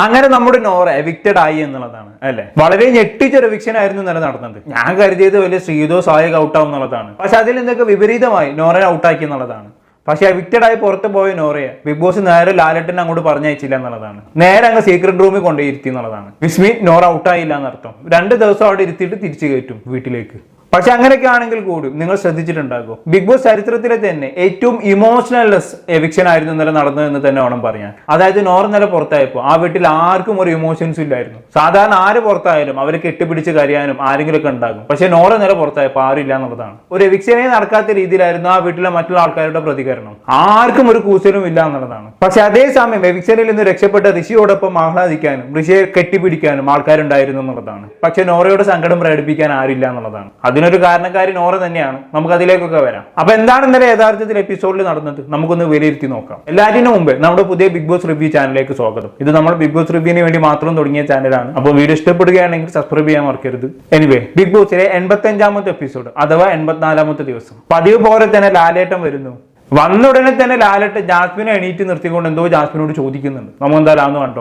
അങ്ങനെ നമ്മുടെ നോറ എവിക്റ്റഡ് ആയി എന്നുള്ളതാണ് അല്ലെ? വളരെ ഞെട്ടിച്ചൊരു എവിക്ഷൻ ആയിരുന്നു ഇന്നലെ നടന്നത്. ഞാൻ കരുതിയത് വലിയ ശ്രീതോ സായക ഔട്ടാവും എന്നുള്ളതാണ്. പക്ഷെ അതിൽ നിന്നൊക്കെ വിപരീതമായി നോറനെ ഔട്ടാക്കി എന്നുള്ളതാണ്. പക്ഷെ എവിക്റ്റഡ് ആയി പുറത്ത് പോയ നോറയെ ബിഗ് ബോസ് നേരെ ലാലട്ടിനെ അങ്ങോട്ട് പറഞ്ഞയച്ചില്ല എന്നുള്ളതാണ്. നേരെ അങ്ങ് സീക്രട്ട് റൂമിൽ കൊണ്ടുപോയി ഇരുത്തി എന്നുള്ളതാണ്. വിസ്മി നോറ ഔട്ടായില്ല എന്നർത്ഥം. രണ്ട് ദിവസം അവിടെ ഇരുത്തിയിട്ട് തിരിച്ചു കയറ്റും വീട്ടിലേക്ക്. പക്ഷെ അങ്ങനെയൊക്കെ ആണെങ്കിൽ കൂടും നിങ്ങൾ ശ്രദ്ധിച്ചിട്ടുണ്ടാകും. ബിഗ് ബോസ് ചരിത്രത്തിലെ തന്നെ ഏറ്റവും ഇമോഷണൽ ലെസ് എവിക്ഷൻ ആയിരുന്നു ഇന്നലെ നടന്നതെന്ന് തന്നെ വേണം പറയാൻ. അതായത് നോർ നില പുറത്തായപ്പോൾ ആ വീട്ടിൽ ആർക്കും ഒരു ഇമോഷൻസ് ഇല്ലായിരുന്നു. സാധാരണ ആര് പുറത്തായാലും അവരെ കെട്ടിപ്പിടിച്ച് കരയാനും ആരെങ്കിലും ഒക്കെ ഉണ്ടാകും. പക്ഷെ നോറ നില പുറത്തായപ്പോൾ ആരും ഇല്ല എന്നുള്ളതാണ്. ഒരു എവിക്ഷനെ നടക്കാത്ത രീതിയിലായിരുന്നു ആ വീട്ടിലെ മറ്റുള്ള ആൾക്കാരുടെ പ്രതികരണം. ആർക്കും ഒരു കൂസലും ഇല്ല എന്നുള്ളതാണ്. പക്ഷെ അതേസമയം എവിക്ഷനിൽ നിന്ന് രക്ഷപ്പെട്ട ഋഷിയോടൊപ്പം ആഹ്ലാദിക്കാനും ഋഷിയെ കെട്ടിപ്പിടിക്കാനും ആൾക്കാരുണ്ടായിരുന്നു എന്നുള്ളതാണ്. പക്ഷെ നോറയുടെ സങ്കടം പ്രകടിപ്പിക്കാൻ ആരില്ല എന്നുള്ളതാണ്. അതിനൊരു കാരണക്കാരി നോറ തന്നെയാണ്. നമുക്ക് അതിലേക്കൊക്കെ വരാം. അപ്പൊ എന്താണ് ഇന്നലെ യഥാർത്ഥത്തിൽ എപ്പിസോഡിൽ നടന്നത്? നമുക്കൊന്ന് വിലയിരുത്തി നോക്കാം. എല്ലാറ്റിനും മുമ്പ് നമ്മുടെ പുതിയ ബിഗ് ബോസ് റിവ്യൂ ചാനലിലേക്ക് സ്വാഗതം. ഇത് നമ്മൾ ബിഗ് ബോസ് റിവ്യൂവിന് വേണ്ടി മാത്രം തുടങ്ങിയ ചാനലാണ്. അപ്പോൾ വീഡിയോ ഇഷ്ടപ്പെടുകയാണെങ്കിൽ സബ്സ്ക്രൈബ് ചെയ്യാൻ മറക്കരുത്. എനിവേ ബിഗ് ബോസിലെ എൺപത്തി അഞ്ചാമത്തെ എപ്പിസോഡ് അഥവാ എൺപത്തിനാലാമത്തെ ദിവസം. പതിവ് പോലെ തന്നെ ലാലേട്ടം വരുന്നു. വന്ന ഉടനെ തന്നെ ലാലട്ട് ജാസ്മിനെ എണീറ്റ് നിർത്തിക്കൊണ്ട് എന്തോ ജാസ്മിനോട് ചോദിക്കുന്നുണ്ട്. നമുക്ക് എന്തായാലും കണ്ടു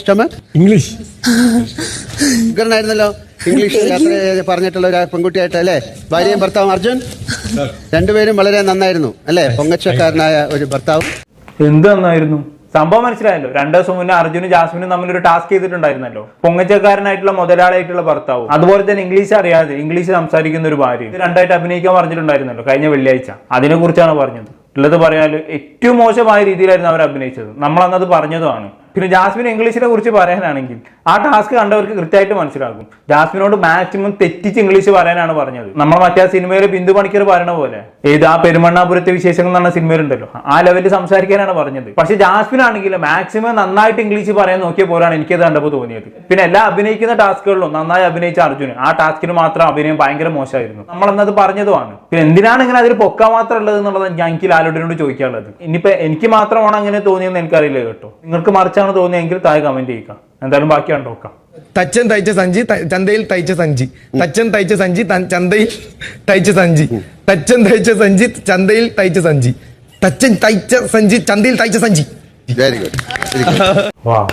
സ്റ്റമക് ഇംഗ്ലീഷ് ഉഗ്രനായിരുന്നല്ലോ ഇംഗ്ലീഷ് യാത്ര പറഞ്ഞിട്ടുള്ള ഒരു പെൺകുട്ടിയായിട്ട് അല്ലേ? ഭാര്യയും ഭർത്താവും അർജുൻ? രണ്ടുപേരും വളരെ നന്നായിരുന്നു അല്ലേ? പൊങ്ങച്ചക്കാരനായ ഒരു ഭർത്താവ്. എന്ത് നന്നായിരുന്നു? സംഭവം മനസ്സിലായല്ലോ. രണ്ടു ദിവസം മുന്നേ അർജുനും ജാസ്മിനും തമ്മിൽ ഒരു ടാസ്ക് ചെയ്തിട്ടുണ്ടായിരുന്നല്ലോ. പൊങ്ങച്ചക്കാരനായിട്ടുള്ള മുതലാളിയായിട്ടുള്ള ഭർത്താവും. അതുപോലെ തന്നെ ഇംഗ്ലീഷ് അറിയാതെ ഇംഗ്ലീഷ് സംസാരിക്കുന്ന ഒരു ഭാര്യ രണ്ടായിട്ട് അഭിനയിക്കാൻ പറഞ്ഞിട്ടുണ്ടായിരുന്നല്ലോ കഴിഞ്ഞ വെള്ളിയാഴ്ച. അതിനെ കുറിച്ചാണ് പറഞ്ഞത്. ഉള്ളത് പറയാൽ ഏറ്റവും മോശമായ രീതിയിലായിരുന്നു അവർ അഭിനയിച്ചത്. നമ്മളന്നത് പറഞ്ഞതുമാണ്. പിന്നെ ജാസ്മിൻ ഇംഗ്ലീഷിനെ കുറിച്ച് പറയാനാണെങ്കിൽ ആ ടാസ്ക് കണ്ടവർക്ക് കൃത്യമായിട്ട് മനസ്സിലാകും. ജാസ്മിനോട് മാക്സിമം തെറ്റിച്ച് ഇംഗ്ലീഷ് പറയാനാണ് പറഞ്ഞത്. നമ്മൾ മറ്റേ സിനിമയിൽ ബിന്ദു പണിക്കർ പറയണ പോലെ ഏത് ആ പെരുമണ്ണാപുരത്തെ വിശേഷങ്ങൾ എന്ന സിനിമയിലുണ്ടല്ലോ ആ ലെവലിൽ സംസാരിക്കാനാണ് പറഞ്ഞത്. പക്ഷെ ജാസ്മിൻ ആണെങ്കിൽ മാക്സിമം നന്നായിട്ട് ഇംഗ്ലീഷ് പറയാൻ നോക്കിയ പോലാണ് എനിക്കത് കണ്ടപ്പോൾ തോന്നിയത്. പിന്നെ എല്ലാ അഭിനയിക്കുന്ന ടാസ്കുകളിലും നന്നായി അഭിനയിച്ച അർജുന് ആ ടാസ്കിന് മാത്രം അഭിനയം ഭയങ്കര മോശമായിരുന്നു. നമ്മൾ അന്നത് പറഞ്ഞതുമാണ്. പിന്നെ എന്തിനാണ് ഇങ്ങനെ അതിൽ പൊക്ക മാത്രം ഉള്ളത് എന്നുള്ളത് ഞാൻ എനിക്ക് ലാലോട്ടിനോട് ചോദിക്കാനുള്ളത്. ഇനിയിപ്പോ എനിക്ക് മാത്രമാണ് അങ്ങനെ തോന്നിയെന്ന് എനിക്കറിയില്ല കേട്ടോ. നിങ്ങൾക്ക് മറിച്ചാണ് തോന്നിയെങ്കിൽ താഴെ കമന്റ് ചെയ്യുക. എന്തായാലും ബാക്കിയാണ് നോക്കാം തച്ചൻ തയ്ച്ച സഞ്ചി ചന്തയിൽ തയ്ച്ച സഞ്ചി. തച്ചൻ തയ്ച്ച സഞ്ചി ചന്തയിൽ തയ്ച്ച സഞ്ചി. തച്ചൻ തയ്ച്ച സഞ്ചി ചന്തയിൽ തയ്ച്ച സഞ്ചി. തച്ചൻ തയ്ച്ച സഞ്ചി ചന്തയിൽ തയ്ച്ച സഞ്ചി. വെരി ഗുഡ് വാ.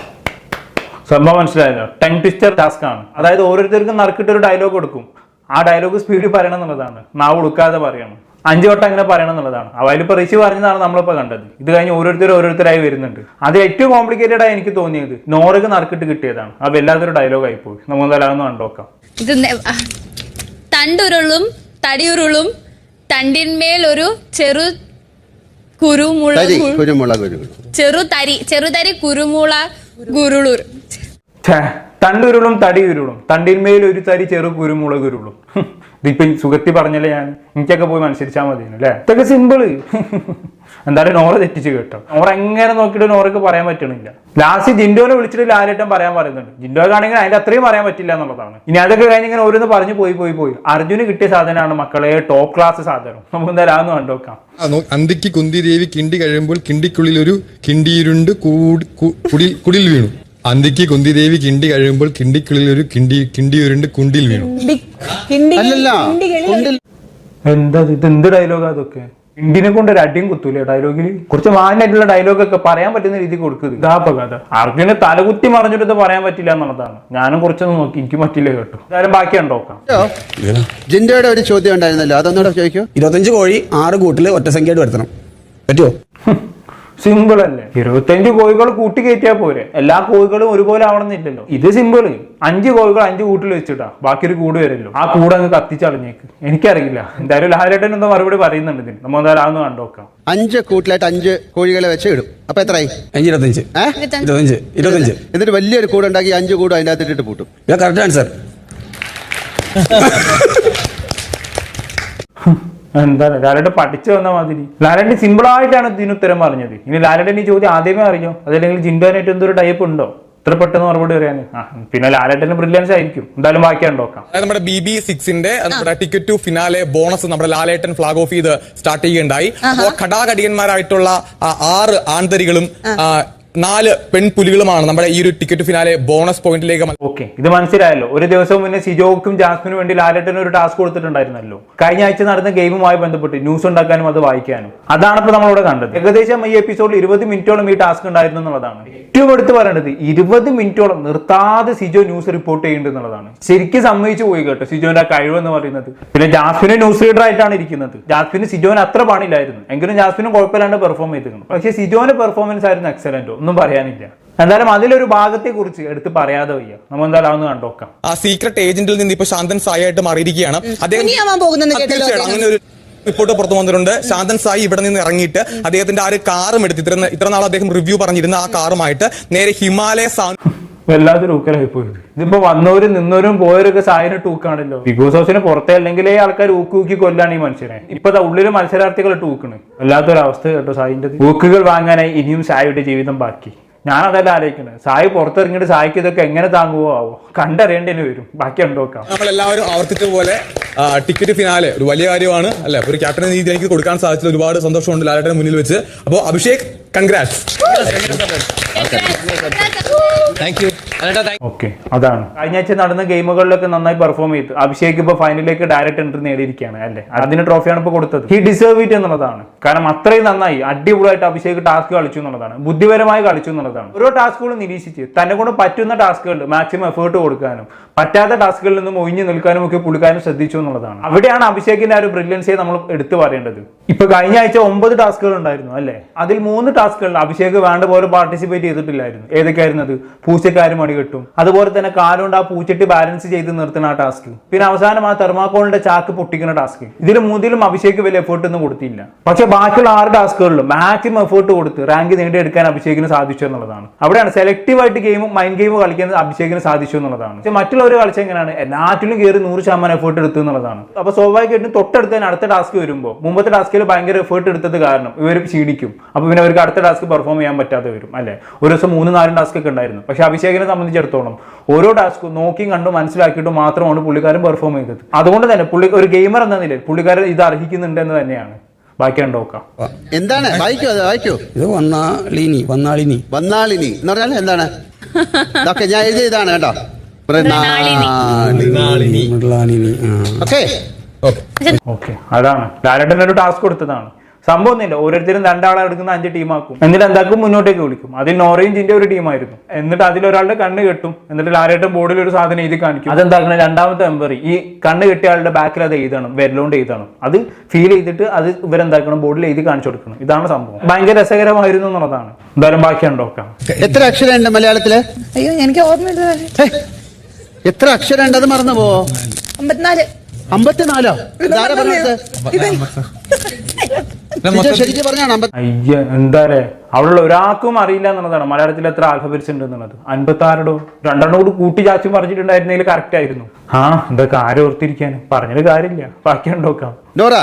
സംഭവം മനസ്സിലായല്ലോ. ടങ് ട്വിസ്റ്റർ ടാസ്ക് ആണ്. അതായത് ഓരോരുത്തർക്കും നറുക്കിട്ട് ഒരു ഡയലോഗ് കൊടുക്കും. ആ ഡയലോഗ് സ്പീഡിൽ പറയണം എന്നുള്ളതാണ്. നാവ് ഉടുക്കാതെ പറയണം. അഞ്ചു വട്ടം അങ്ങനെ പറയണം എന്നുള്ളതാണ്. അവരിപ്പോ ഋഷി പറഞ്ഞതാണ് നമ്മളിപ്പോൾ കണ്ടത്. ഇത് കഴിഞ്ഞ് ഓരോരുത്തർ ഓരോരുത്തരായി വരുന്നുണ്ട്. അത് ഏറ്റവും കോംപ്ലിക്കേറ്റഡ് ആയി എനിക്ക് തോന്നിയത് നോറക്ക് നറുക്കിട്ട് കിട്ടിയതാണ്. അത് വല്ലാത്തൊരു ഡയലോഗ് ആയി പോയി. നമുക്ക് തരാമെന്ന് കണ്ടോക്കാം ഇത് തണ്ടുരുളും തടിയുരുളും തണ്ടിന്മേൽ ഒരു ചെറു കുരുമുളക് ചെറു ചെറുതരി ചെറുതരി കുരുമുള ഗുരുളൂർ തണ്ടുരുളും തടിയുരുളും. തണ്ടിന്മേൽ ഒരു തരി ചെറു കുരുമുളക് ഉരുളും. ഇതിപ്പോ സുഗത്തി സുഖത്തി പറഞ്ഞല്ലേ ഞാൻ? എനിക്കൊക്കെ പോയി മത്സരിച്ചാൽ മതി അല്ലേ? ഇതൊക്കെ സിമ്പിൾ എന്തായാലും നോറ തെറ്റിച്ച് കേട്ടോ. നോറ എങ്ങനെ നോക്കിയിട്ട് നോറക്ക് പറയാൻ പറ്റണില്ല. ലാസ്റ്റ് ജിൻഡോനെ വിളിച്ചിട്ട് ലാലേട്ടൻ പറയാൻ പറയുന്നുണ്ട്. ജിൻഡോ കാണെങ്കിൽ അതിന്റെ അത്രയും പറയാൻ പറ്റില്ല എന്നുള്ളതാണ്. ഇനി അതൊക്കെ കഴിഞ്ഞ് ഇങ്ങനെ ഓരോന്ന് പറഞ്ഞു പോയി പോയി പോയി. അർജുന് കിട്ടിയ സാധനമാണ് മക്കളെ ടോപ്പ് ക്ലാസ് സാധനം. നമുക്ക് എന്തായാലും അതൊന്ന് കണ്ടോക്കാം അന്തിക്ക് കുന്തി ദേവി കിണ്ടി കഴിയുമ്പോൾ കിണ്ടിക്കുള്ളിൽ ഒരു കിണ്ടിയിരുണ്ട് കുടിൽ വീണു. അന്തിക്ക് കുന്തിദേവി കിണ്ടി കഴിയുമ്പോൾ കിണ്ടിക്കുള്ളിൽ ഒരു കിണ്ടി കിണ്ടിയുരുണ്ട് കുണ്ടിൽ വീണു. അല്ലല്ല കുണ്ടിൽ എന്താ ഇത്? എന്ത് ഡയലോഗാ അതൊക്കെ ഇന്ത്യനെ കൊണ്ട് ഒരു അടിയും കുത്തൂലേ ഡയലോഗിൽ കുറച്ച് മാനായിട്ടുള്ള ഡയലോഗൊക്കെ പറയാൻ പറ്റുന്ന രീതി കൊടുക്കുന്നത് ഇതാപ്പ കഥ അർജുനെ തലകുത്തി മറിഞ്ഞിട്ട് ഇത് പറയാൻ പറ്റില്ല എന്നുള്ളതാണ്. ഞാനും കുറച്ചൊന്ന് നോക്കി. എനിക്ക് പറ്റില്ല കേട്ടോ. എന്തായാലും ബാക്കി ഉണ്ടോക്കാം ജിൻഡയുടെ ഒരു ചോദ്യം ഉണ്ടായിരുന്നല്ലോ. അതൊന്നുകൂടെ ചോദിക്കോ. ഇരുപത്തഞ്ച് കോഴി ആറ് കൂട്ടിൽ ഒറ്റ സംഖ്യയായിട്ട് വരുത്തണം പറ്റുമോ സിമ്പിൾ അല്ലേ? ഇരുപത്തഞ്ച് കോഴികൾ കൂട്ടി കയറ്റിയാൽ പോരെ. എല്ലാ കോഴികളും ഒരുപോലെ ആവണമെന്നില്ലല്ലോ. ഇത് സിമ്പിൾ അഞ്ച് കോഴികൾ അഞ്ച് കൂട്ടിൽ വെച്ചിട്ടാ. ബാക്കി ഒരു കൂട് വരല്ലോ. ആ കൂട് അങ്ങ് കത്തിച്ചളഞ്ഞേക്ക്. എനിക്കറിയില്ല. എന്തായാലും ലാലേട്ടൻ എന്തോ മറുപടി പറയുന്നുണ്ട് ഇതിന്. നമ്മൾ എന്തായാലും അതൊന്ന് കണ്ടോക്കാം അഞ്ച് കൂട്ടിലായിട്ട് അഞ്ച് കോഴികളെ വെച്ച് ഇടും. അപ്പൊ എത്രയായി? അഞ്ച് ഇരുപത്തഞ്ച് ഇരുപത്തഞ്ച് ഇരുപത്തഞ്ച് എന്നിട്ട് വലിയൊരു കൂടുണ്ടാക്കി അഞ്ച് കൂടും അതിന്റെ അകത്തിട്ട് ഇട്ടിട്ട് പൂട്ടും കറക്റ്റ് ആൻസർ എന്താ ലാലേട്ടൻ പഠിച്ചു വന്ന മാതിരി. ലാലേട്ടൻ സിമ്പിൾ ആയിട്ടാണ് ഇതിന് ഉത്തരം പറഞ്ഞത്. ഇനി ലാലേട്ടൻ ഈ ചോദ്യം ആദ്യമേ അറിയോ? അതല്ലെങ്കിൽ ജിൻഡോനായിട്ട് എന്തൊരു ടൈപ്പ് ഉണ്ടോ? ഇത്ര പെട്ടെന്ന് മറുപടി പറയാൻ പിന്നെ ലാലേട്ടന് ബ്രില്യൻസ് ആയിരിക്കും. എന്തായാലും ബാക്കി ഉണ്ടോക്കാം നമ്മുടെ ബി ബി സിക്സിന്റെ നമ്മുടെ ടിക്കറ്റ് ടു ഫിനാലെ ബോണസ് നമ്മുടെ ലാലേട്ടൻ ഫ്ലാഗ് ഓഫ് ചെയ്ത് സ്റ്റാർട്ട് ചെയ്യുകയുണ്ടായി. അപ്പോൾ ആ ആറ് ആൺതരികളും ആ, നാല് പെൺപുലികളുമാണ് നമ്മുടെ ഈ ഒരു ടിക്കറ്റ് ഫിനാലെ ബോണസ് പോയിന്റിലേക്ക് ഓക്കെ ഇത് മനസ്സിലായല്ലോ. ഒരു ദിവസം മുന്നേ സിജോക്കും ജാസ്മിനും വേണ്ടി ലാലട്ടിന് ഒരു ടാസ്ക് കൊടുത്തിട്ടുണ്ടായിരുന്നല്ലോ. കഴിഞ്ഞ ആഴ്ച നടന്ന ഗെയിമുമായി ബന്ധപ്പെട്ട് ന്യൂസ് ഉണ്ടാക്കാനും അത് വായിക്കാനും. അതാണ് ഇപ്പൊ നമ്മളിവിടെ കണ്ടത്. ഏകദേശം ഈ എപ്പിസോഡിൽ ഇരുപത് മിനിറ്റോളം ഈ ടാസ്ക് ഉണ്ടായിരുന്നു എന്നുള്ളതാണ്. ഏറ്റവും എടുത്ത് പറയേണ്ടത് ഇരുപത് മിനിറ്റോളം നിർത്താതെ സിജോ ന്യൂസ് റിപ്പോർട്ട് ചെയ്യുന്നുണ്ട് ശരിക്കും സമ്മതിച്ചു പോയി കേട്ടോ സിജോന്റെ കഴിവ് എന്ന് പറയുന്നത്. പിന്നെ ജാസ്മിന് ന്യൂസ് റീഡർ ആയിട്ടാണ് ഇരിക്കുന്നത്. ജാസ്മിന് സിജോന് അത്ര പണിയില്ലായിരുന്നു. എങ്കിലും ജാസ്മിനും കുഴപ്പമില്ലാണ്ട് പെർഫോം ചെയ്തിരുന്നു. പക്ഷേ സിജോന്റെ പെർഫോമൻസ് ആയിരുന്നു എക്സലന്റ് ഒന്നും പറയാനില്ല. എന്തായാലും അതിലൊരു ഭാഗത്തെ കുറിച്ച് എടുത്ത് പറയാതെ വയ്യ. നമ്മൾ എന്തായാലും അതൊന്ന് കണ്ടോക്കാം. ആ സീക്രട്ട് ഏജന്റിൽ നിന്ന് ഇപ്പൊ ശാന്തൻ സായി ആയിട്ട് മാറിയിരിക്കുകയാണ് തീർച്ചയായിട്ടും. അങ്ങനെ ഒരു റിപ്പോർട്ട് പുറത്തു വന്നിട്ടുണ്ട്. ശാന്തൻ സായി ഇവിടെ നിന്ന് ഇറങ്ങിയിട്ട് അദ്ദേഹത്തിന്റെ ആ ഒരു കാറും എടുത്ത് ഇത്ര ഇത്ര നാൾ അദ്ദേഹം റിവ്യൂ പറഞ്ഞിരുന്ന ആ കാറുമായിട്ട് നേരെ ഹിമാലയ സാ- വല്ലാത്തൊരു ഊക്കലായി പോയത് ഇതിപ്പോ വന്നവരും നിന്നവരും പോയവരൊക്കെ സായന ടൂക്കാണല്ലോ ബിഗ് ബോസ് ഹൗസിന് പുറത്തെ അല്ലെങ്കിൽ ആൾക്കാർ ഊക്കി ഊക്കി കൊല്ലാണ് ഈ മനുഷ്യനെ. ഇപ്പൊ ഉള്ളിൽ മത്സരാർത്ഥികൾ ടൂക്കണ് വല്ലാത്തൊരു അവസ്ഥ കേട്ടോ സായിന്റെ ഊക്കുകൾ വാങ്ങാനായി ഇനിയും സായിയുടെ ജീവിതം ബാക്കി. ഞാൻ അതല്ല ആലോചിക്കുന്നത്. സായി പുറത്തിറങ്ങിയിട്ട് സായിക്ക് ഇതൊക്കെ എങ്ങനെ താങ്ങുവോ ആവോ? കണ്ടറിയേണ്ടതിന് വരും. ബാക്കി ഉണ്ടോക്കാം നമ്മൾ എല്ലാവരും ആവർത്തിച്ച പോലെ ടിക്കറ്റ് ഫിനാലെ ഒരു വലിയ കാര്യമാണ് അല്ലെ? ഒരു ക്യാപ്റ്റൻ രീതിയിൽ എനിക്ക് കൊടുക്കാൻ സാധിച്ചത് ഒരുപാട് സന്തോഷമുണ്ട് ലാലേട്ടന് മുന്നിൽ വെച്ച്. അപ്പോൾ അഭിഷേക് കൺഗ്രാറ്റ്സ് ഓക്കെ അതാണ്. കഴിഞ്ഞ ആഴ്ച നടന്ന ഗെയിമുകളിലൊക്കെ നന്നായി പെർഫോം ചെയ്തു. അഭിഷേക് ഇപ്പൊ ഫൈനലിലേക്ക് ഡയറക്റ്റ് എൻട്രി നേടിയിരിക്കുകയാണ് അല്ലേ? അതിന് ട്രോഫിയാണ് ഇപ്പൊ കൊടുത്തത്. ഹി ഡിസേർവ് ഇറ്റ് എന്നുള്ളതാണ്. കാരണം അത്രയും നന്നായി അടിപൊളിയായിട്ട് അഭിഷേക് ടാസ്ക് കളിച്ചു എന്നുള്ളതാണ്. ബുദ്ധിപരമായി കളിച്ചു എന്നുള്ളതാണ്. ഓരോ ടാസ്കുകളും നിരീക്ഷിച്ച് തന്നെ കൊണ്ട് പറ്റുന്ന ടാസ്കുകളിൽ മാക്സിമം എഫേർട്ട് കൊടുക്കാനും പറ്റാത്ത ടാസ്കുകളിൽ നിന്നും ഒഴിഞ്ഞു നിൽക്കാനും ഒക്കെ പുളിക്കാനും ശ്രദ്ധിച്ചു എന്നുള്ളതാണ്. അവിടെയാണ് അഭിഷേകിന്റെ ആ ഒരു ബ്രില്യൻസിയെ നമ്മൾ എടുത്തു പറയേണ്ടത്. ഇപ്പൊ കഴിഞ്ഞ ആഴ്ച ഒമ്പത് ടാസ്കുകൾ ഉണ്ടായിരുന്നു അല്ലേ? അതിൽ മൂന്ന് ടാസ്കുകളിൽ അഭിഷേക് വേണ്ട പോലെ പാർട്ടിസിപ്പേറ്റ് ചെയ്തിട്ടില്ലായിരുന്നു. ഏതൊക്കെയായിരുന്നു അത്? പൂച്ചക്കാരും മണി കിട്ടും. അതുപോലെ തന്നെ കാലുകൊണ്ട് ആ പൂച്ചട്ടി ബാലൻസ് ചെയ്ത് നിർത്തുന്ന ആ ടാസ്ക് പിന്നെ അവസാനം ആ തെർമാക്കോളിന്റെ ചാക്ക് പൊട്ടിക്കുന്ന ടാസ്ക് ഇതിൽ മൂന്നിലും അഭിഷേക് വലിയ എഫേർട്ട് ഒന്നും കൊടുത്തില്ല. പക്ഷെ ബാക്കിയുള്ള ആറ് ടാസ്കുകളിലും മാക്സിമം എഫേർട്ട് കൊടുത്ത് റാങ്ക് നേടിയെടുക്കാൻ അഭിഷേകിന് സാധിച്ചു എന്നുള്ളതാണ്. അവിടെയാണ് സെലക്റ്റീവ് ആയിട്ട് ഗെയിമും മൈൻഡ് ഗെയിം കളിക്കാൻ അഭിഷേകിന് സാധിച്ചു എന്നുള്ളതാണ്. പക്ഷെ മറ്റുള്ളവർ കളിച്ച എങ്ങനെയാണ്? എല്ലാറ്റിലും കയറി നൂറ് ശതമാനം എഫേർട്ട് എടുത്തു എന്നുള്ളതാണ്. അപ്പൊ സ്വാഭാവികമായിട്ടും തൊട്ടടുത്ത് അടുത്ത ടാസ്ക് വരുമ്പോൾ മുമ്പത്തെ ടാസ്കിൽ ഭയങ്കര എഫേർട്ട് എടുത്തത് കാരണം ഇവർ ക്ഷീണിക്കും. അപ്പൊ പിന്നെ അവർക്ക് അടുത്ത ടാസ്ക് പെർഫോം ചെയ്യാൻ പറ്റാതെ വരും അല്ലെ? ഒരു ദിവസം മൂന്ന് നാലും ടാസ്ക് ഒക്കെ ഉണ്ടായിരുന്നു. പക്ഷെ അഭിഷേകിനെ സംബന്ധിച്ചിടത്തോളം ഓരോ ടാസ്കും നോക്കി കണ്ടു മനസ്സിലാക്കിയിട്ട് മാത്രമാണ് പുള്ളിക്കാരൻ പെർഫോം ചെയ്തത്. അതുകൊണ്ട് തന്നെ പുള്ളി ഒരു ഗെയിമർ എന്ന നിലയിൽ പുള്ളിക്കാരൻ ഇത് അർഹിക്കുന്നുണ്ട് എന്ന് തന്നെയാണ്. ബാക്കി കണ്ടോക്കാം എന്താണ്? വായിക്കോ അത് വായിക്കോ. ഇത് വന്നാളിനി വന്നാളിനി. വന്നാളിനി എന്ന് പറഞ്ഞാൽ എന്താണ്? ഇതൊക്കെ ഞാൻ എഴുതിയതാണ് കേട്ടോ. ഓക്കെ. അതാണ്. ലാലേട്ടൻ ഒരു ടാസ്ക് കൊടുത്തതാണ്. സംഭവം ഒന്നുമില്ല. ഓരോരുത്തരും രണ്ടാളെ എടുക്കുന്ന അഞ്ച് ടീമാക്കും എന്നിട്ട് എന്താക്കും? മുന്നോട്ടേക്ക് വിളിക്കും. അതിൽ നോറയും ജിന്റെ ഒരു ടീമായിരുന്നു എന്നിട്ട് അതിലൊരാളുടെ കണ്ണ് കെട്ടും. എന്നിട്ട് ലാലേട്ടൻ ബോർഡിൽ ഒരു സാധനം എഴുതി കാണിക്കും. അതെന്താക്കണം? രണ്ടാമത്തെ മെമ്പറി ഈ കണ്ണ് കെട്ടിയ ആളുടെ ബാക്കിൽ അത് എഴുതണം. വിരലുകൊണ്ട് എഴുതണം. അത് ഫീൽ ചെയ്തിട്ട് അത് ഇവരെന്താക്കണം? ബോർഡിൽ എഴുതി കാണിച്ചു കൊടുക്കണം. ഇതാണ് സംഭവം. ഭയങ്കര രസകരമായിരുന്നു എന്നുള്ളതാണ്. എന്തായാലും ബാക്കി ഉണ്ടോക്കാം എത്ര അക്ഷരമുണ്ട് മലയാളത്തിൽ? അയ്യോ എനിക്ക് ഓർമ്മയില്ല എത്ര അക്ഷരമുണ്ട് അത് മറന്നു പോവോ അമ്പത്തിനാല്? അമ്പത്തിനാലോ ശരിക്കും പറഞ്ഞാണ്? അയ്യ അവിടെയുള്ള ഒരാൾക്കും അറിയില്ല എന്നുള്ളതാണ് മലയാളത്തിൽ എത്ര ആൽഫബറ്റ്സ് ഉണ്ട് എന്നുള്ളത്. അൻപത്തി ആറോ രണ്ടെണ്ണം കൂടി കൂട്ടി ചാച്ചും പറഞ്ഞിട്ടുണ്ടായിരുന്നെങ്കിൽ കറക്റ്റ് ആയിരുന്നു. ആ ഇതൊക്കെ ആരും ഓർത്തിരിക്കാൻ പറഞ്ഞൊരു കാര്യമില്ല. ബാക്കി ഉണ്ടോക്കാം ഡോറ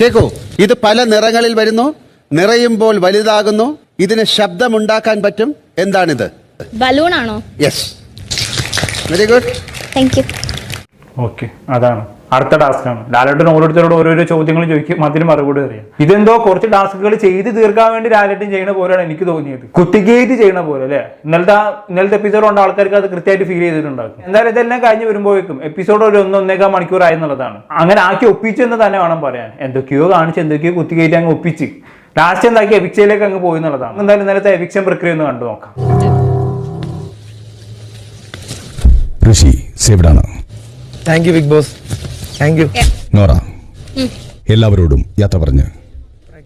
കേക്കോ. ഇത് പല നിറങ്ങളിൽ വരുന്നു. നിറയുമ്പോൾ വലുതാകുന്നു. ഇതിന് ശബ്ദമുണ്ടാക്കാൻ പറ്റും. എന്താണിത്? ബലൂൺ ആണോ? Yes very good thank you okay അതാണ്. അടുത്ത ടാസ്ക് ആണ്. ലാലേട്ടൻ ഓരോരുത്തരോട് ഓരോരോ ചോദ്യങ്ങൾ ചോദിക്കും അതിന് മറുപടി അറിയാം ഇതെന്തോ കുറച്ച് ടാസ്കുകൾ ചെയ്ത് തീർക്കാൻ വേണ്ടി ലാലേട്ടൻ ചെയ്യുന്ന പോലെയാണ് എനിക്ക് തോന്നിയത്. കുത്തിക്കേറ്റ് ചെയ്യുന്ന പോലെ അല്ലേ? ഇന്നലത്തെ ആ- ഇന്നലത്തെ എപ്പിസോഡ് കൊണ്ട് ആൾക്കാർക്ക് അത് കൃത്യമായിട്ട് ഫീൽ ചെയ്തിട്ടുണ്ടാകും എന്തായാലും ഇതെല്ലാം കഴിഞ്ഞ് വരുമ്പോഴേക്കും എപ്പിസോഡ് ഒരു ഒന്നൊന്നേക്കാൾ മണിക്കൂറായി എന്നുള്ളതാണ്. അങ്ങനെ ആക്കി ഒപ്പിച്ചു എന്ന് തന്നെ വേണം പറയാൻ. എന്തൊക്കെയോ കാണിച്ച് എന്തൊക്കെയോ കുത്തിക്കേറ്റ് അങ്ങ് ഒപ്പിച്ച്. ലാസ്റ്റ് എന്താക്കി എവിക്ഷയിലേക്ക് അങ്ങ് പോയി എന്നുള്ളതാണ്. എന്തായാലും ഇന്നലത്തെ എവിക്ഷൻ പ്രക്രിയ ഒന്ന് കണ്ടു നോക്കാം. Rishi സേവ്ഡാണ് thank you big boss thank you Nora എല്ലാവരോടും യാത്ര പറഞ്ഞ്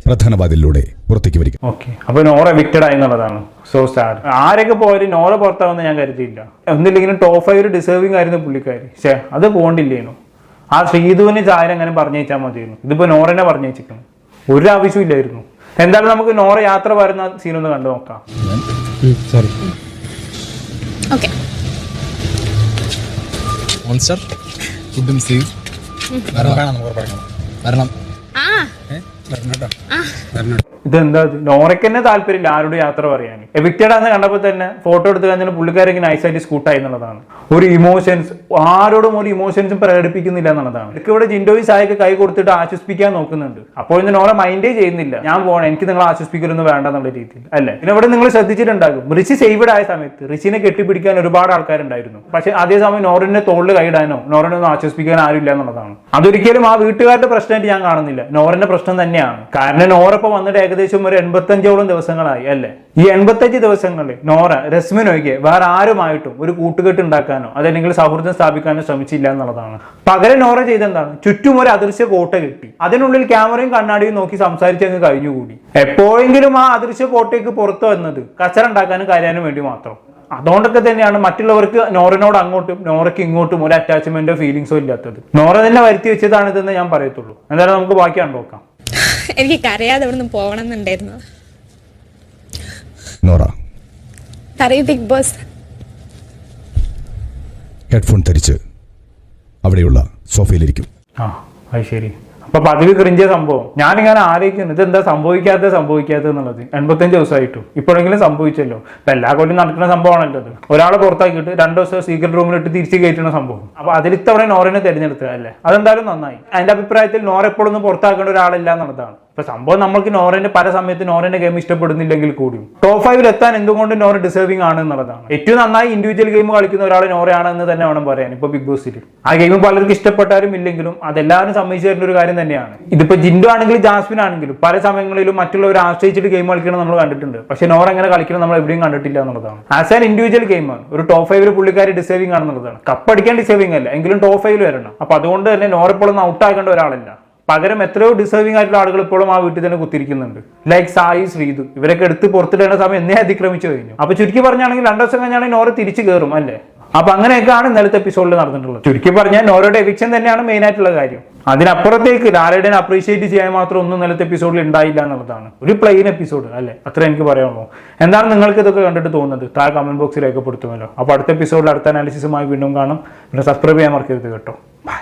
പ്രധാന വാതിലൂടെ പുറത്തേക്ക് വരിക. ഓക്കെ അപ്പൊ നോറ വിക്റ്റഡ് ആയി എന്നുള്ളതാണ് സോ സാർ ആരൊക്കെ പോയാലും നോറ പുറത്താവുന്ന ഞാൻ കരുതിയില്ല. ഒന്നില്ലെങ്കിലും ടോപ്പ് ഫൈവ് ഡിസേർവിംഗ് ആയിരുന്നു പുള്ളിക്കാരി. പക്ഷേ അത് പോകണ്ടില്ലേനു ആ ശ്രീധുവിന് ചായ അങ്ങനെ പറഞ്ഞേച്ചാൽ മതിയായിരുന്നു ഇതിപ്പോ നോറനെ പറഞ്ഞേച്ചിരിക്കുന്നു ഒരു ആവശ്യമില്ലായിരുന്നു എന്തായാലും നമുക്ക് നോറ യാത്ര വരുന്ന സീനൊന്ന് കണ്ടു നോക്കാം. സോറി ഓക്കെ മോൺസ്റ്റർ ഫുഡും സീവ് നമുക്ക് ഉറപ്പാക്കണം. വരണം. വരണം. കേട്ടോ വരണം ഇതെന്താ? ഇത്? നോറയ്ക്ക് തന്നെ താല്പര്യമില്ല. ആരോട് യാത്ര പറയാൻ എവിക്റ്റഡ് ആണെന്ന് കണ്ടപ്പോൾ തന്നെ ഫോട്ടോ എടുത്ത് കഴിഞ്ഞാൽ പുള്ളിക്കാരെങ്കിൽ നൈസായിട്ട് സ്കൂട്ടായി എന്നുള്ളതാണ്. ഒരു ഇമോഷൻസ് ആരോടും ഒരു ഇമോഷൻസും പ്രകടിപ്പിക്കുന്നില്ല എന്നുള്ളതാണ്. എനിക്ക് ഇവിടെ ജിൻഡോയി സായൊക്കെ കൈ കൊടുത്തിട്ട് ആശ്വസിപ്പിക്കാൻ നോക്കുന്നുണ്ട്. അപ്പോൾ ഇന്ന് നോറ മൈൻഡേ ചെയ്യുന്നില്ല. ഞാൻ പോകണം എനിക്ക് നിങ്ങൾ ആശ്വസിപ്പിക്കലൊന്നും വേണ്ട എന്നുള്ള രീതിയിൽ. അല്ലേ? പിന്നെ ഇവിടെ നിങ്ങൾ ശ്രദ്ധിച്ചിട്ടുണ്ടാകും. ഋഷി സേവ്ഡ് ആയ സമയത്ത് ഋഷിനെ കെട്ടിപ്പിടിക്കാൻ ഒരുപാട് ആൾക്കാരുണ്ടായിരുന്നു. പക്ഷെ അതേസമയം നോറിന്റെ തോളിൽ കൈയിടാനോ നോറിനെ ഒന്നും ആശ്വസിപ്പിക്കാൻ ആരുമില്ല എന്നുള്ളതാണ്. അതൊരിക്കലും ആ വീട്ടുകാരുടെ പ്രശ്നമായിട്ട് ഞാൻ കാണുന്നില്ല. നോറിന്റെ പ്രശ്നം തന്നെയാണ്. കാരണം നോറപ്പം വന്നിട്ട് ഏകദേശം ഒരു എൺപത്തഞ്ചോളം ദിവസങ്ങളായി അല്ലേ? ഈ എൺപത്തഞ്ച് ദിവസങ്ങളിൽ നോറ രശ്മിനൊഴികെ വേറെ ആരുമായിട്ടും ഒരു കൂട്ടുകെട്ട് ഉണ്ടാക്കാനോ അതല്ലെങ്കിൽ സൗഹൃദം സ്ഥാപിക്കാനോ ശ്രമിച്ചില്ല എന്നുള്ളതാണ്. പകരം നോറ ചെയ്തെന്താണ്? ചുറ്റും ഒരു അദൃശ്യ കോട്ട കിട്ടി. അതിനുള്ളിൽ ക്യാമറയും കണ്ണാടിയും നോക്കി സംസാരിച്ചങ്ങ് കഴിഞ്ഞുകൂടി. എപ്പോഴെങ്കിലും ആ അദൃശ്യ കോട്ടയ്ക്ക് പുറത്തു വന്നത് കച്ചറ ഉണ്ടാക്കാനും കാര്യാനും വേണ്ടി മാത്രം. അതുകൊണ്ടൊക്കെ തന്നെയാണ് മറ്റുള്ളവർക്ക് നോറിനോട് അങ്ങോട്ടും നോറയ്ക്ക് ഇങ്ങോട്ടും ഒരു അറ്റാച്ച്മെന്റോ ഫീലിങ്സോ ഇല്ലാത്തത്. നോറ തന്നെ വരുത്തി വെച്ചതാണ് ഇതെന്ന് ഞാൻ പറയത്തുള്ളൂ. എന്തായാലും നമുക്ക് ബാക്കി നോക്കാം. എനിക്ക് കരയാതെ അവിടെ നിന്ന് പോകണം എന്നുണ്ടായിരുന്നു നോറ. പറയൂ ബിഗ് ബോസ്. ഹെഡ്ഫോൺ ധരിച്ച് അവിടെയുള്ള സോഫയിലിരിക്കും. ആ അത് ശരി. അപ്പൊ പതിവ് ക്രിഞ്ചിയ സംഭവം. ഞാനിങ്ങനെ ആലോചിക്കുന്നു ഇതെന്താ സംഭവിക്കാത്ത സംഭവിക്കാത്ത എന്നുള്ളത് എൺപത്തഞ്ച് ദിവസമായിട്ടും. ഇപ്പോഴെങ്കിലും സംഭവിച്ചല്ലോ. ഇപ്പൊ എല്ലാ കൊല്ലം നടക്കുന്ന സംഭവമാണല്ലോ അത് ഒരാളെ പുറത്താക്കിയിട്ട് രണ്ടു ദിവസം സീക്രട്ട് റൂമിലിട്ട് തിരിച്ചു കയറ്റുന്ന സംഭവം. അപ്പൊ അതിൽ ഇത്തവണ നോറിനെ തിരഞ്ഞെടുത്തത് അല്ലേ അതെന്തായാലും നന്നായി. അതിന്റെ അഭിപ്രായത്തിൽ നോർ എപ്പോഴൊന്നും പുറത്താക്കേണ്ട ഒരാളില്ല എന്നുള്ളതാണ്. ഇപ്പൊ സംഭവം നമ്മൾക്ക് നോറിന്റെ പല സമയത്ത് നോറിന്റെ ഗെയിം ഇഷ്ടപ്പെടുന്നില്ലെങ്കിൽ കൂടിയും. ടോപ്പ് ഫൈവിൽ എത്താൻ എന്തുകൊണ്ട് നോറ ഡിസേർവിംഗ് ആണ് എന്നുള്ളതാണ്. ഏറ്റവും നന്നായി ഇൻഡിവിജ്വൽ ഗെയിം കളിക്കുന്ന ഒരാൾ നോറയാണ് എന്ന് തന്നെ വേണം പറയാൻ ഇപ്പൊ ബിഗ് ബോസിൽ ആ ഗെയിം പലർക്കും ഇഷ്ടപ്പെട്ടാലും ഇല്ലെങ്കിലും അതെല്ലാവരും സമ്മതിച്ചു തരുന്ന ഒരു കാര്യം തന്നെയാണ്. ഇതിപ്പോ ജിൻഡു ആണെങ്കിലും ജാസ്മിൻ ആണെങ്കിലും പല സമയങ്ങളിലും മറ്റുള്ളവർ ആശ്രയിച്ചിട്ട് ഗെയിം കളിക്കണം നമ്മൾ കണ്ടിട്ടുണ്ട്. പക്ഷെ നോറ എങ്ങനെ കളിക്കണം നമ്മൾ എവിടെയും കണ്ടിട്ടില്ല എന്നുള്ളതാണ്. ആസ് ആൻ ഇൻഡിവിജ്വൽ ഗെയിമാണ് ഒരു ടോപ്പ് ഫൈവിൽ പുള്ളിക്കാരി ഡിസേർവിംഗ് ആണെന്നുള്ളതാണ്. കപ്പടിക്കാൻ ഡിസേർവിംഗ് അല്ല എങ്കിലും ടോപ്പ് ഫൈവിൽ വരണം. അപ്പൊ അതുകൊണ്ട് തന്നെ നോറ ഇപ്പോഴൊന്നും ഔട്ട് ആക്കേണ്ട ഒരാളല്ല. പകരം എത്രയോ ഡിസേർവിംഗ് ആയിട്ടുള്ള ആളുകൾ ഇപ്പോഴും ആ വീട്ടിൽ തന്നെ കുത്തിരിക്കുന്നുണ്ട് ലൈക്ക് സായി ശ്രീതു. ഇവരൊക്കെ എടുത്ത് പുറത്തിടേണ്ട സമയം എന്നെ അതിക്രമിച്ചു കഴിഞ്ഞു. അപ്പൊ ചുരുക്കി പറഞ്ഞാണെങ്കിൽ രണ്ടു ദിവസം കഴിഞ്ഞാണെങ്കിൽ നോറ തിരിച്ചു കയറും അല്ലേ? അപ്പൊ അങ്ങനെയൊക്കെയാണ് ഇന്നലത്തെ എപ്പിസോഡിൽ നടന്നിട്ടുള്ളത്. ചുരുക്കി പറഞ്ഞാൽ നോറയുടെ എവിക്ഷൻ തന്നെയാണ് മെയിൻ ആയിട്ടുള്ള കാര്യം. അതിനപ്പുറത്തേക്ക് ലാലയുടെ അപ്രീഷിയേറ്റ് ചെയ്യാൻ മാത്രം ഒന്നും ഇന്നലത്തെ എപ്പിസോഡിൽ ഉണ്ടായില്ല എന്നുള്ളതാണ്. ഒരു പ്ലെയിൻ എപ്പിസോഡ് അല്ലേ? അത്ര എനിക്ക് പറയാമോ എന്താണ് നിങ്ങൾക്ക് ഇതൊക്കെ കണ്ടിട്ട് തോന്നുന്നത്? താഴെ കമന്റ് ബോക്സിൽ രേഖപ്പെടുത്തുമല്ലോ. അപ്പൊ അടുത്ത എപ്പിസോഡിൽ അടുത്ത അനാലിസിസുമായി വീണ്ടും കാണും. പിന്നെ സബ്സ്ക്രൈബ് ചെയ്യാൻ മറക്കരുത് കേട്ടോ. ബൈ